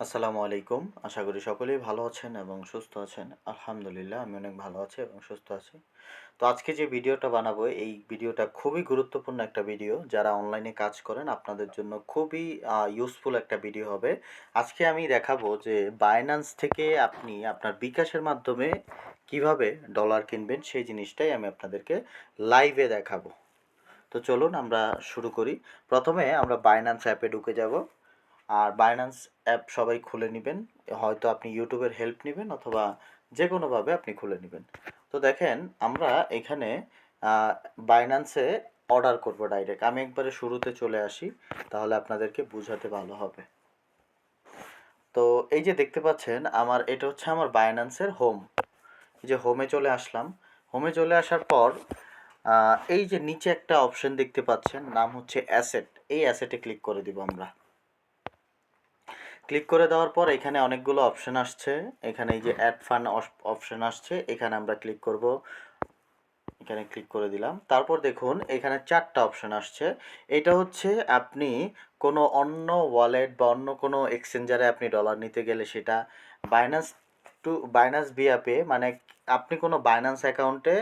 আসসালামু আলাইকুম। আশা করি সকলেই ভালো আছেন এবং সুস্থ আছেন। আলহামদুলিল্লাহ, আমি অনেক ভালো আছি এবং সুস্থ আছি। তো আজকে যে ভিডিওটা বানাবো, এই ভিডিওটা খুবই গুরুত্বপূর্ণ একটা ভিডিও। যারা অনলাইনে কাজ করেন, আপনাদের জন্য খুবই ইউজফুল একটা ভিডিও হবে। আজকে আমি দেখাবো যে বাইন্যান্স থেকে আপনি আপনার বিকাশের মাধ্যমে কীভাবে ডলার কিনবেন, সেই জিনিসটাই আমি আপনাদেরকে লাইভে দেখাবো। তো চলুন আমরা শুরু করি। প্রথমে আমরা বাইন্যান্স অ্যাপে ঢুকে যাব। আর বাইন্যান্স অ্যাপ সবাই খুলে নেবেন। হয়তো আপনি ইউটিউবের হেল্প নেবেন অথবা যে কোনোভাবে আপনি খুলে নেবেন। তো দেখেন, আমরা এখানে বাইন্যান্সে অর্ডার করব ডাইরেক্ট আমি একবারে শুরুতে চলে আসি, তাহলে আপনাদেরকে বোঝাতে ভালো হবে। তো এই যে দেখতে পাচ্ছেন, আমার, এটা হচ্ছে আমার বাইন্যান্সের হোম এই যে হোমে চলে আসলাম। হোমে চলে আসার পর এই যে নিচে একটা অপশন দেখতে পাচ্ছেন, নাম হচ্ছে অ্যাসেট এই অ্যাসেটে ক্লিক করে দিব আমরা। ক্লিক করে দেওয়ার পর এখানে অনেকগুলো অপশন আসছে। এখানে এই যে অ্যাড ফান্ড অপশন আসছে এখানে আমরা ক্লিক করব। এখানে ক্লিক করে দিলাম। তারপর দেখুন এখানে চারটা অপশান আসছে। এটা হচ্ছে আপনি কোনো অন্য ওয়ালেট বা অন্য কোনো এক্সচেঞ্জারে আপনি ডলার নিতে গেলে সেটা বাইন্যান্স টু বাইন্যান্স বিয়াপে মানে আপনি কোনো বাইন্যান্স অ্যাকাউন্টে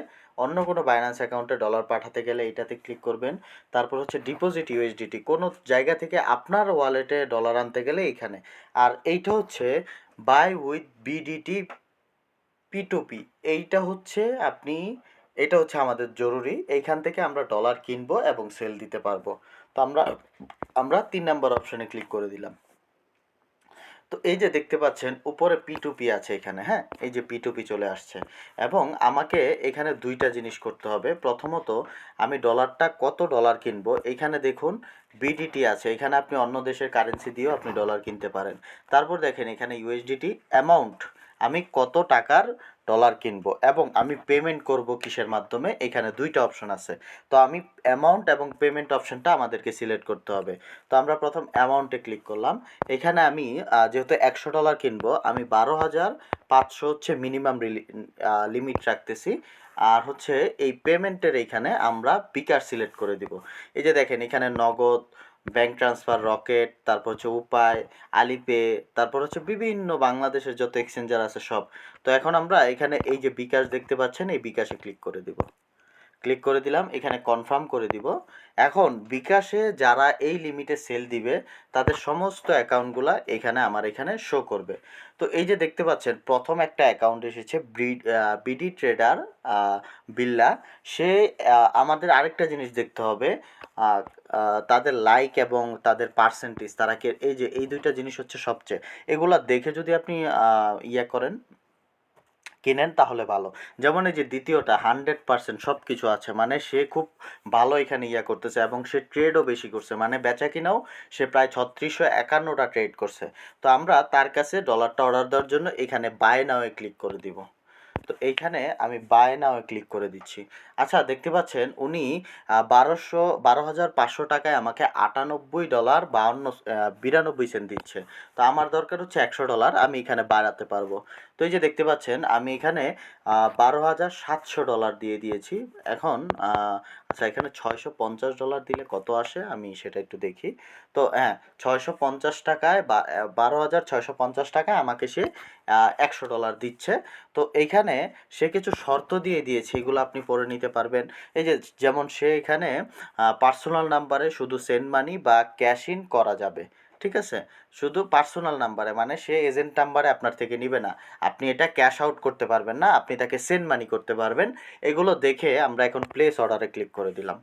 অন্য কোনো বাইন্যান্স অ্যাকাউন্টে ডলার পাঠাতে গেলে এটাতে ক্লিক করবেন। তারপর হচ্ছে ডিপোজিট ইউএসডিটি কোনো জায়গা থেকে আপনার ওয়ালেটে ডলার আনতে গেলে এইখানে আর এইটা হচ্ছে by with BDT P to P এইটা হচ্ছে আপনি, এটা হচ্ছে আমাদের জরুরি, এইখান থেকে আমরা ডলার কিনবো এবং সেল দিতে পারব। তো আমরা আমরা তিন নাম্বার অপশনে ক্লিক করে দিলাম। তো এই যে দেখতে পাচ্ছেন, উপরে পি টু পি আছে এখানে হ্যাঁ? এই যে পি টু পি চলে আসছে। এবং আমাকে এখানে দুইটা জিনিস করতে হবে। প্রথমত, আমি ডলারটা কত ডলার কিনবো? এখানে দেখুন বিডিটি আছে। এখানে আপনি অন্য দেশের কারেন্সি দিয়েও আপনি ডলার কিনতে পারেন। তারপর দেখেন, এখানে ইউএসডিটি অ্যামাউন্ট আমি কত টাকার ডলার কিনবো এবং আমি পেমেন্ট করব কিসের মাধ্যমে? এখানে দুইটা অপশন আছে। তো আমি অ্যামাউন্ট এবং পেমেন্ট অপশনটা আমাদেরকে সিলেক্ট করতে হবে। তো আমরা প্রথম অ্যামাউন্টে ক্লিক করলাম। এখানে আমি যেহেতু একশো ডলার কিনবো, আমি বারো হাজার পাঁচশো হচ্ছে মিনিমাম লিমিট রাখতেছি। আর হচ্ছে এই পেমেন্টের এইখানে আমরা বিকাশ সিলেক্ট করে দিব। এই যে দেখেন, এখানে নগদ ব্যাংক ট্রান্সফার রকেট তারপর হচ্ছে উপায় আলিপে তারপর হচ্ছে বিভিন্ন বাংলাদেশের যত এক্সচেঞ্জার আছে সব। তো এখন আমরা এখানে এই যে বিকাশ দেখতে পাচ্ছেন, এই বিকাশে ক্লিক করে দিব। ক্লিক করে দিলাম, এখানে কনফার্ম করে দিব। এখন বিকাশে যারা এই লিমিটে সেল দিবে, তাদের সমস্ত অ্যাকাউন্টগুলা এখানে আমার এখানে শো করবে। তো এই যে দেখতে পাচ্ছেন, প্রথম একটা অ্যাকাউন্ট এসেছে বিডি ট্রেডার বিল্লা সে আমাদের আরেকটা জিনিস দেখতে হবে তাদের লাইক এবং তাদের পার্সেন্টেজ তারা এই যে, এই দুইটা জিনিস হচ্ছে সবচেয়ে। এগুলা দেখে যদি আপনি ইয়ে করেন কেনেন তাহলে ভালো। যেমন এই যে দ্বিতীয়টা হান্ড্রেড পার্সেন্ট সব কিছু আছে মানে সে খুব ভালো এখানে ইয়া করতেছে এবং সে ট্রেডও বেশি করছে মানে বেচা কিনাও সে প্রায় ছত্রিশশো একান্নটা ট্রেড করছে। তো আমরা তার কাছে ডলারটা অর্ডার দেওয়ার জন্য এখানে বাই নাওয়ে ক্লিক করে দিব। তো এইখানে আমি বাই নাও ক্লিক করে দিচ্ছি। আচ্ছা দেখতে পাচ্ছেন উনি বারোশো, বারো হাজার পাঁচশো টাকায় আমাকে আটানব্বই ডলার বাউন্ন বিরানব্বই সেন্ট দিচ্ছে। তো আমার দরকার হচ্ছে একশো ডলার আমি এখানে বাড়াতে পারব। তো এই যে দেখতে পাচ্ছেন, আমি এখানে বারো হাজার সাতশো ডলার দিয়ে দিয়েছি। এখন আচ্ছা এখানে ছয়শো পঞ্চাশ ডলার দিলে কত আসে? আমি সেটা একটু দেখি। তো হ্যাঁ ছয়শো পঞ্চাশ টাকায় বা বারো হাজার ছয়শো পঞ্চাশ টাকায় আমাকে সে একশো ডলার দিচ্ছে। তো এইখানে সে কিছু শর্ত দিয়ে দিয়েছে, এগুলো আপনি পরে নিতে পারবেন। এই যে, যেমন সে এখানে পার্সোনাল নাম্বারে শুধু সেন্ড মানি বা ক্যাশ ইন করা যাবে। ঠিক আছে? শুধু পার্সোনাল নাম্বারে মানে সে এজেন্ট নাম্বারে আপনার থেকে নিবে না। আপনি এটা ক্যাশ আউট করতে পারবেন না, আপনি তাকে সেন্ড মানি করতে পারবেন। এগুলো দেখে আমরা এখন প্লেস অর্ডারে ক্লিক করে দিলাম।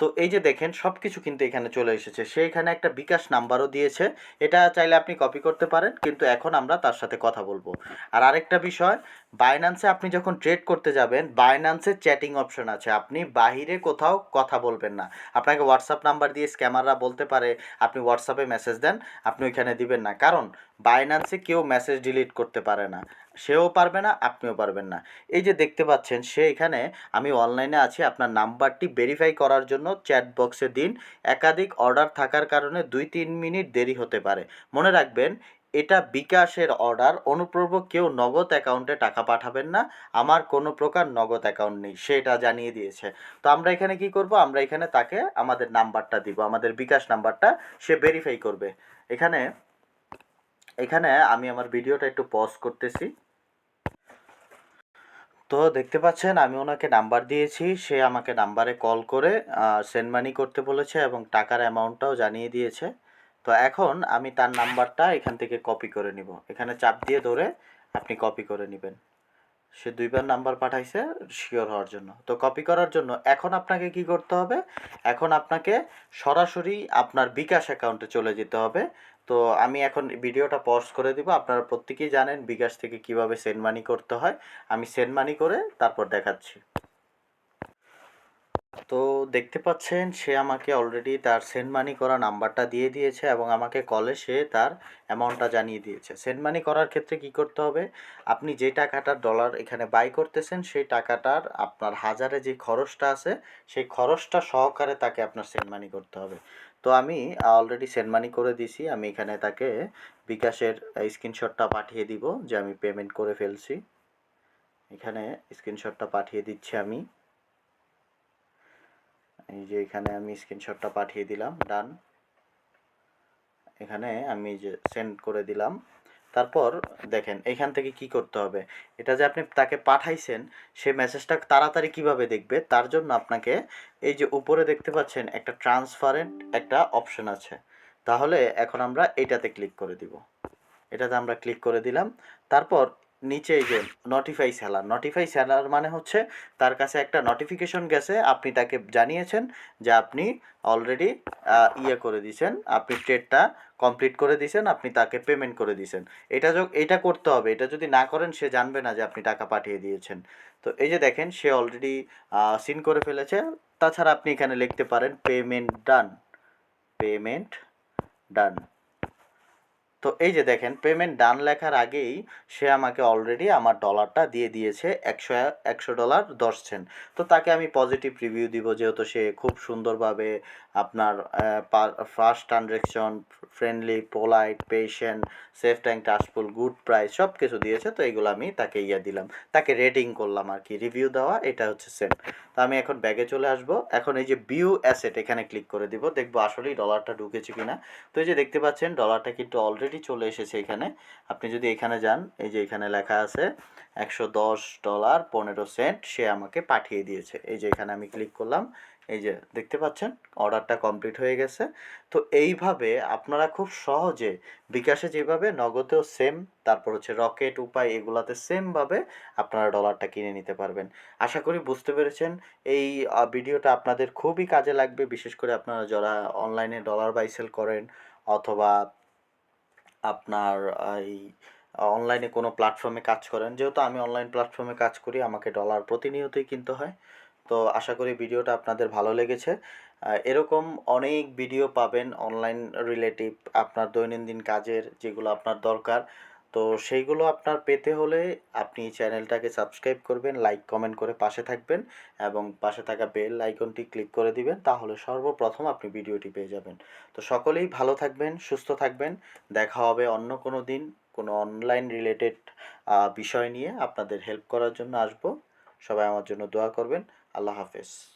তো এই যে দেখেন সব কিছু কিন্তু এখানে চলে এসেছে। সে এখানে একটা বিকাশ নাম্বারও দিয়েছে। এটা চাইলে আপনি কপি করতে পারেন, কিন্তু এখন আমরা তার সাথে কথা বলব। আর আরেকটা বিষয় বাইন্যান্সে আপনি যখন ট্রেড করতে যাবেন বাইন্যান্সে চ্যাটিং অপশন আছে। আপনি বাহিরে কোথাও কথা বলবেন না। আপনাকে হোয়াটসঅ্যাপ নাম্বার দিয়ে স্ক্যামাররা বলতে পারে, আপনি হোয়াটসঅ্যাপে মেসেজ দেন, আপনি ওইখানে দিবেন না। কারণ বাইন্যান্সে কেউ মেসেজ ডিলিট করতে পারে না। সেও পারবে না, আপনিও পারবেন না। এই যে দেখতে পাচ্ছেন, সে এখানে, আমি অনলাইনে আছি, আপনার নাম্বারটি ভেরিফাই করার জন্য চ্যাট বক্সে দিন। একাধিক অর্ডার থাকার কারণে দুই তিন মিনিট দেরি হতে পারে। মনে রাখবেন, এটা বিকাশের অর্ডার অনুপ্রব কেউ নগদ অ্যাকাউন্টে টাকা পাঠাবেন না, আমার কোনো প্রকার নগদ অ্যাকাউন্ট নেই সেটা জানিয়ে দিয়েছে। তো আমরা এখানে কি করব? আমরা এখানে তাকে আমাদের নাম্বারটা দিব, আমাদের বিকাশ নাম্বারটা সে ভেরিফাই করবে। এখানে এখানে আমি আমার ভিডিওটা একটু পজ করতেছি। তো দেখতে পাচ্ছেন, আমি ওনাকে নাম্বার দিয়েছি। সে আমাকে নাম্বারে কল করে সেন্ড মানি করতে বলেছে এবং টাকার অ্যামাউন্টটাও জানিয়ে দিয়েছে। তো এখন আমি তার নাম্বারটা এখান থেকে কপি করে নিব। এখানে চাপ দিয়ে ধরে আপনি কপি করে নেবেন। সে দুইবার নাম্বার পাঠাইছে শিওর হওয়ার জন্য। তো কপি করার জন্য এখন আপনাকে কি করতে হবে? এখন আপনাকে সরাসরি আপনার বিকাশ অ্যাকাউন্টে চলে যেতে হবে। তো আমি এখন ভিডিওটা পজ করে দিব। আপনারা প্রত্যেকেই জানেন বিকাশ থেকে কীভাবে সেন্ড মানি করতে হয়। আমি সেন্ড মানি করে তারপর দেখাচ্ছি। তো দেখতে পাচ্ছেন, সে আমাকে অলরেডি তার সেন্ড মানি করা নাম্বারটা দিয়ে দিয়েছে এবং আমাকে কলে সে তার অ্যামাউন্টটা জানিয়ে দিয়েছে। সেন্ড মানি করার ক্ষেত্রে কি করতে হবে? আপনি যে টাকাটার ডলার এখানে বাই করতেছেন, সেই টাকাটার আপনার হাজারে যে খরচটা আছে, সেই খরচটা সহকারে তাকে আপনার সেন্ড মানি করতে হবে। তো আমি অলরেডি সেন্ড মানি করে দিছি আমি এখানে তাকে বিকাশের স্ক্রিনশটটা পাঠিয়ে দিব যে আমি পেমেন্ট করে ফেলছি। এখানে স্ক্রিনশটটা পাঠিয়ে দিচ্ছি আমি। যে এখানে আমি স্ক্রিনশটটা পাঠিয়ে দিলাম ডান এখানে আমি যে সেন্ড করে দিলাম। তারপর দেখেন, এখান থেকে কি করতে হবে? এটা যে আপনি তাকে পাঠাইছেন, সে মেসেজটা তাড়াতাড়ি কীভাবে দেখবে? তার জন্য আপনাকে এই যে উপরে দেখতে পাচ্ছেন, একটা ট্রান্সপারেন্ট একটা অপশন আছে। তাহলে এখন আমরা এটাতে ক্লিক করে দিব। এটাতে আমরা ক্লিক করে দিলাম। তারপর নিচে যে নোটিফাই সেলার নোটিফাই সেলার মানে হচ্ছে তার কাছে একটা নোটিফিকেশন গেছে, আপনি তাকে জানিয়েছেন যে আপনি অলরেডি ইয়ে করে দিয়েছেন, আপনি ট্রেডটা কমপ্লিট করে দিয়েছেন, আপনি তাকে পেমেন্ট করে দিয়েছেন। এটা এটা করতে হবে, এটা যদি না করেন সে জানবে না যে আপনি টাকা পাঠিয়ে দিয়েছেন। তো এই যে দেখেন, সে অলরেডি সিন করে ফেলেছে। তাছাড়া আপনি এখানে লিখতে পারেন পেমেন্ট ডান পেমেন্ট ডান তো এই যে দেখেন পেমেন্ট ডান লেখার আগেই সে আমাকে অলরেডি আমার ডলারটা দিয়ে দিয়েছে একশো একশো ডলার দশ সেন্ট তো তাকে আমি পজিটিভ রিভিউ দিব, যেহেতু সে খুব সুন্দরভাবে আপনার first transaction friendly polite patient safe tank trustful good price সব কিছু দিয়েছে, তো এইগুলো আমি তাকে ইয়ে দিলাম। তাকে রেটিং করলাম আর কি রিভিউ দেওয়া, এটা হচ্ছে সেম তো আমি এখন ব্যাগে চলে আসব। এখন এই যে বিউ অ্যাসেট এখানে ক্লিক করে দিব। দেখব আসলেই ডলারটা ঢুকেছে কিনা। তো এই যে দেখতে পাচ্ছেন ডলারটা কিন্তু অলরেডি চলে এসেছে এখানে। আপনি যদি এখানে যান, এই যে এখানে লেখা আছে, একশো দশ ডলার পনেরো সেন্ট সে আমাকে পাঠিয়ে দিয়েছে। এই যে এখানে আমি ক্লিক করলাম। এই যে দেখতে পাচ্ছেন, অর্ডারটা কমপ্লিট হয়ে গেছে। তো এইভাবে আপনারা খুব সহজে বিকাশে যেভাবে নগদেও সেম তারপর হচ্ছে রকেট, উপায় এগুলাতে সেমভাবে আপনারা ডলারটা কিনে নিতে পারবেন। আশা করি বুঝতে পেরেছেন। এই ভিডিওটা আপনাদের খুবই কাজে লাগবে, বিশেষ করে আপনারা যারা অনলাইনে ডলার বাই সেল করেন অথবা আপনার এই অনলাইনে কোনো প্ল্যাটফর্মে কাজ করেন। যেহেতু আমি অনলাইন প্ল্যাটফর্মে কাজ করি, আমাকে ডলার প্রতিনিয়তই কিনতে হয়। তো আশা করি ভিডিওটা আপনাদের ভালো লেগেছে। এরকম অনেক ভিডিও পাবেন অনলাইন রিলেটিভ আপনার দৈনন্দিন কাজের যেগুলো আপনার দরকার। তো সেইগুলো আপনার পেতে হলে আপনি চ্যানেলটাকে সাবস্ক্রাইব করবেন লাইক কমেন্ট করে পাশে থাকবেন এবং পাশে থাকা বেল আইকনটি ক্লিক করে দিবেন, তাহলে সর্বপ্রথম আপনি ভিডিওটি পেয়ে যাবেন। তো সকলেই ভালো থাকবেন, সুস্থ থাকবেন। দেখা হবে অন্য কোনো দিন কোনো অনলাইন রিলেটেড বিষয় নিয়ে। আপনাদের হেল্প করার জন্য আসব। সবাই আমার জন্য দোয়া করবেন। আল্লাহ হাফেজ।